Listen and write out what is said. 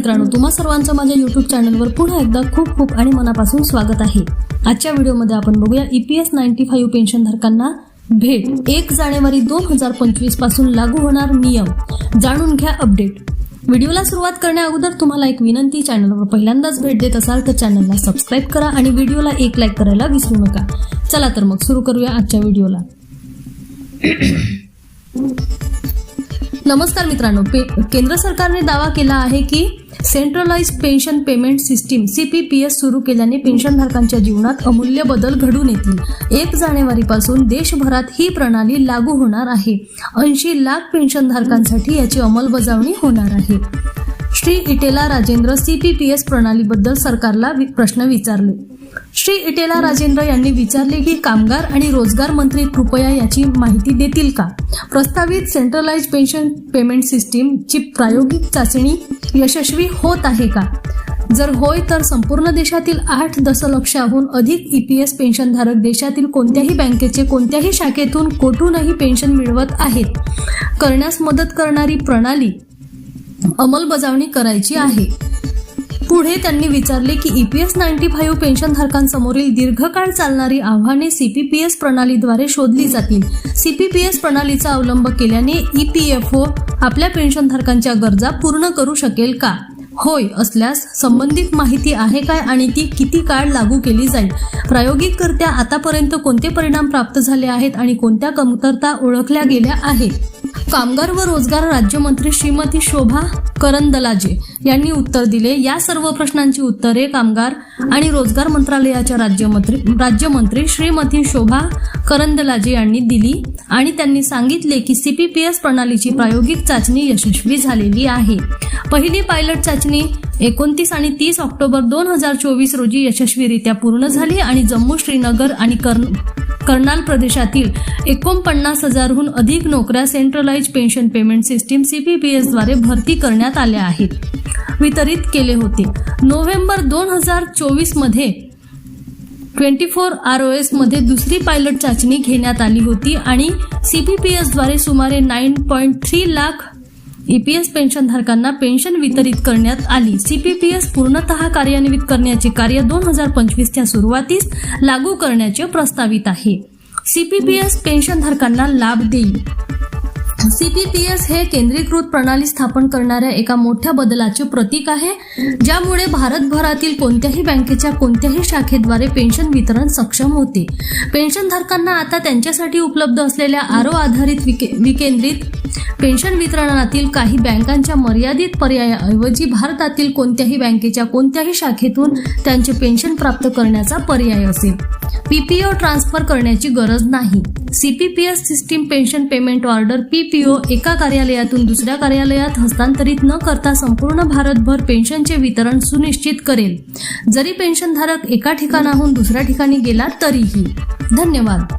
मित्रांनो तुम्हा सर्वांचं माझ्या युट्यूब चॅनलवर पुन्हा एकदा खूप खूप आणि मनापासून स्वागत आहे. आजच्या व्हिडिओमध्ये आपण बघूया ईपीएस नाईन्टी फाईव्ह पेन्शनधारकांना भेट. एक जानेवारी दोन हजार पंचवीसपासून लागू होणार नियम. जाणून घ्या अपडेट व्हिडिओला सुरुवात करण्या अगोदर तुम्हाला एक विनंती चॅनलवर पहिल्यांदाच भेट देत असाल तर चॅनलला सबस्क्राईब करा आणि व्हिडिओला एक लाईक करायला विसरू नका. चला तर मग सुरू करूया आजच्या व्हिडिओला. नमस्कार मित्रांनो पे केंद्र सरकारने दावा केला आहे की centralise pension payment system CPPS सुरू केल्याने पेन्शनधारकांच्या जीवनात अमूल्य बदल घडून येतील. एक जानेवारीपासून देशभरात ही प्रणाली लागू होणार आहे. ऐंशी लाख पेन्शनधारकांसाठी याची अंमलबजावणी होणार आहे. श्री इटेला राजेंद्र सीपीपीएस प्रणालीबद्दल सरकारला वि- प्रश्न विचारले. श्री इटेला राजेंद्र यांनी विचारले की कामगार आणि रोजगार मंत्री कृपया याची माहिती देतील का? प्रस्तावित सेंट्रलाइज पेन्शन पेमेंट सिस्टीमची प्रायोगिक चाचणी यशस्वी होत आहे का? जर होय तर संपूर्ण देशातील आठ दशलक्षाहून अधिक E ईपीएस पेन्शनधारक देशातील कोणत्याही बँकेचे कोणत्याही शाखेतून कोठूनही पेन्शन मिळवत आहेत. करण्यास मदत करणारी प्रणाली अंमलबजावणी करायची आहे. पुढे त्यांनी विचारले की E ईपीएस नाईन्टी फाईव्ह पेन्शनधारकांसमोरील दीर्घकाळ चालणारी आव्हाने सीपीपीएस प्रणालीद्वारे शोधली जातील. सीपीपीएस प्रणालीचा अवलंब केल्याने E ईपीएफओ आपल्या पेन्शनधारकांच्या गरजा पूर्ण करू शकेल का? होय असल्यास संबंधित माहिती आहे काय आणि ती किती काळ लागू केली जाईल? प्रायोगिकरित्या आतापर्यंत कोणते परिणाम प्राप्त झाले आहेत आणि कोणत्या कमतरता ओळखल्या गेल्या आहेत? कामगार व रोजगार राज्यमंत्री श्रीमती शोभा करंदलाजे यांनी उत्तर दिले. या सर्व प्रश्नांची उत्तरे कामगार आणि रोजगार मंत्रालयाच्या राज्यमंत्री राज्यमंत्री श्रीमती शोभा करंदलाजे यांनी दिली आणि त्यांनी सांगितले की सीपीपीएस प्रणालीची प्रायोगिक चाचणी यशस्वी झालेली आहे. पहिली पायलट चाचणी एकोणतीस आणि तीस ऑक्टोबर दोन हजार चोवीस रोजी यशस्वीरित्या पूर्ण झाली आणि जम्मू श्रीनगर आणि कर्ण कर्नाल प्रदेशातील एकोणपन्नास हजारहून अधिक नोकऱ्या सेंट्रलाइज पेन्शन पेमेंट सिस्टीम सीपीपीएसद्वारे भरती करण्यात आल्या आहेत. वितरित केले होते. नोव्हेंबर दोन हजार चोवीसमध्ये ट्वेंटी फोर आर ओ एसमध्ये दुसरी पायलट चाचणी घेण्यात आली होती आणि सी बी पी एसद्वारे सुमारे nine point three lakh EPS पेन्शनधारकांना pension वितरित करण्यात आली. सीपीपीएस पूर्णतः कार्यान्वित करण्याचे कार्य दोन हजार पंचवीसच्या सुरुवातीस लागू करण्याचे प्रस्तावित आहे. सीपीपीएस पेन्शनधारकांना लाभ देईल. सीपीपीएस हे केंद्रीकृत प्रणाली स्थापन करणाऱ्या एका मोठ्या बदलाचे प्रतीक आहे ज्यामुळे भारतभरातील कोणत्याही बँकेच्या कोणत्याही शाखेद्वारे पेन्शन वितरण सक्षम होते. पेन्शनधारकांना आता त्यांच्यासाठी उपलब्ध असलेल्या आरो आधारित विके विकेंद्रित पेन्शन वितरणातील काही बँकांच्या मर्यादित पर्यायाऐवजी भारतातील कोणत्याही बँकेच्या कोणत्याही शाखेतून त्यांचे पेन्शन प्राप्त करण्याचा पर्याय असेल. पीपीओ ट्रान्सफर करण्याची गरज नाही. CPPS system pension payment order PPO एका कार्यालयातून दुसऱ्या कार्यालयात हस्तांतरित न करता संपूर्ण भारतभर पेन्शनचे वितरण सुनिश्चित करेल. जरी पेन्शनधारक एका ठिकाणाहून दुसऱ्या ठिकाणी गेला तरीही. धन्यवाद.